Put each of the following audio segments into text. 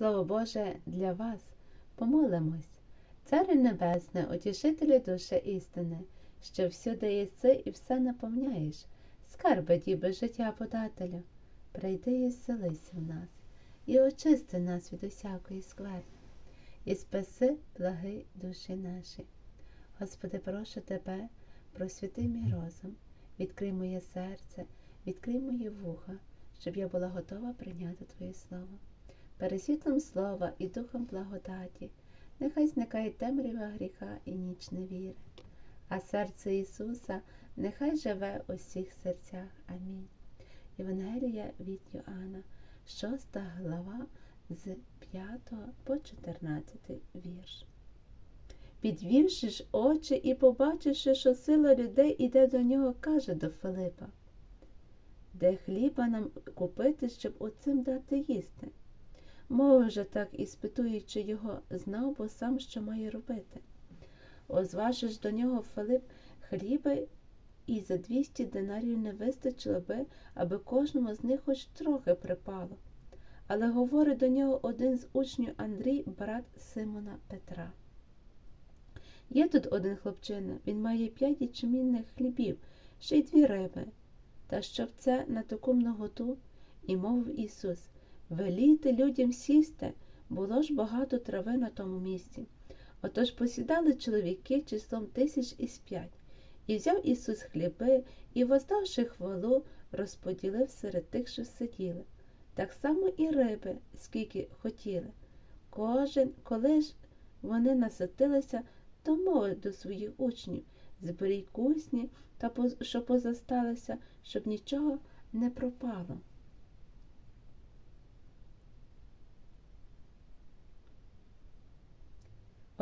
Слово Боже для вас, помолимось. Царе Небесне, утішителю душі істини, що всюди єси і все наповняєш, скарби діби життя подателю, прийди і вселися в нас, і очисти нас від усякої скверни, і спаси благи душі наші. Господи, прошу Тебе, просвіти мій розум, відкрий моє серце, відкрий мої вуха, щоб я була готова прийняти Твоє Слово. Пересвітлом слова і духом благодаті, нехай зникає темрява гріха і ніч невіри, а серце Ісуса нехай живе у всіх серцях. Амінь. Євангелія від Йоанна, 6 глава з 5 по 14 вірш. Підвівши ж очі і побачивши, що сила людей іде до нього, каже до Филипа, де хліба нам купити, щоб оцим дати їсти. Мов же так, іспитуючи його, знав, бо сам що має робити. Озважиш до нього Филип хліби, і за двісті динарів не вистачило би, аби кожному з них хоч трохи припало. Але говорить до нього один з учнів Андрій, брат Симона Петра. Є тут один хлопчина, він має п'ять ячмінних хлібів, ще й дві риби. Та щоб це на таку многоту, і мовив Ісус, велійте людям сісти, було ж багато трави на тому місці. Отож посідали чоловіки числом тисяч із п'ять, і взяв Ісус хліби і, воздавши хвалу, розподілив серед тих, що сиділи. Так само і риби, скільки хотіли. Кожен, коли ж вони наситилися, то мовив до своїх учнів зберіть кусні та що позасталися, щоб нічого не пропало.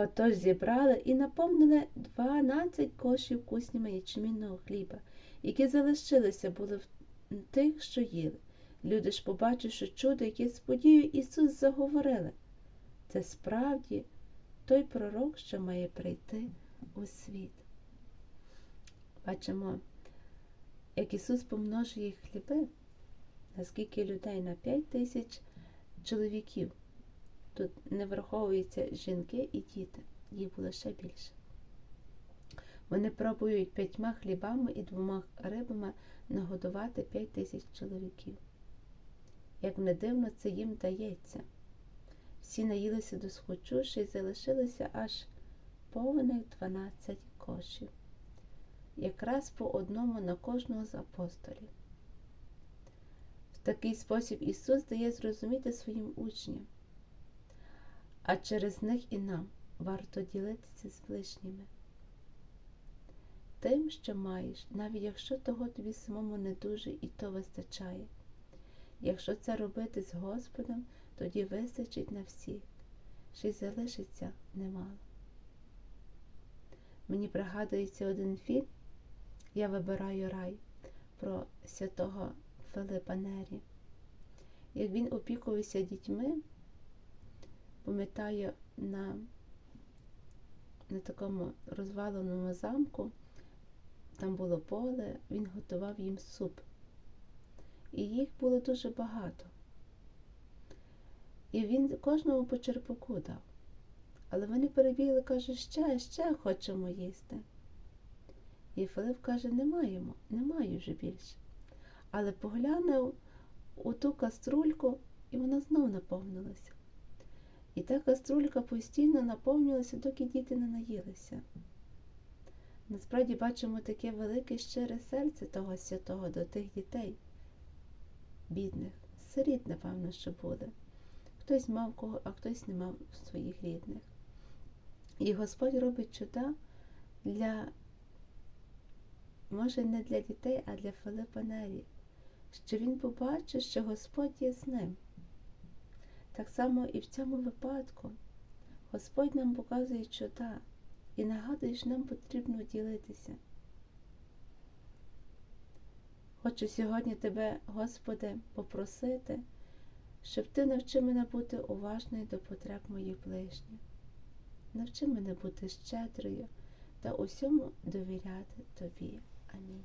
Отож зібрали і наповнили 12 кошів куснями ячмінного хліба, які залишилися були в тих, що їли. Люди ж, побачивши чудо, яке сподію, Ісус заговорили. Це справді той пророк, що має прийти у світ. Бачимо, як Ісус помножує хліби, наскільки людей на 5 тисяч чоловіків. Тут не враховуються жінки і діти, їх було ще більше. Вони пробують п'ятьма хлібами і двома рибами нагодувати п'ять тисяч чоловіків. Як не дивно, це їм дається. Всі наїлися до схочу, ще й залишилося аж повних 12 кошів, якраз по одному на кожного з апостолів. В такий спосіб Ісус дає зрозуміти своїм учням а через них і нам варто ділитися з ближніми. Тим, що маєш, навіть якщо того тобі самому не дуже і то вистачає. Якщо це робити з Господом, тоді вистачить на всіх, ще й залишиться немало. Мені пригадується один фільм Я вибираю рай про святого Филипа Нері. Як він опікувався дітьми, пам'ятаю, на на такому розваленому замку, там було поле, він готував їм суп. І їх було дуже багато. І він кожному по черпаку дав. Але вони перебігли, каже, ще, ще хочемо їсти. І Филип каже, не маємо, не маю вже більше. Але поглянув у ту каструльку, і вона знов наповнилася. І та каструлька постійно наповнювалася, доки діти не наїлися. Насправді бачимо таке велике щире серце того святого до тих дітей, бідних, сиріт, напевно, що були. Хтось мав кого, а хтось не мав своїх рідних. І Господь робить чуда для, може, не для дітей, а для Филипа Нері, що він побачив, що Господь є з ним. Так само і в цьому випадку Господь нам показує чуда і нагадує, що нам потрібно ділитися. Хочу сьогодні тебе, Господи, попросити, щоб Ти навчи мене бути уважною до потреб моїх ближніх. Навчи мене бути щедрою та усьому довіряти Тобі. Амінь.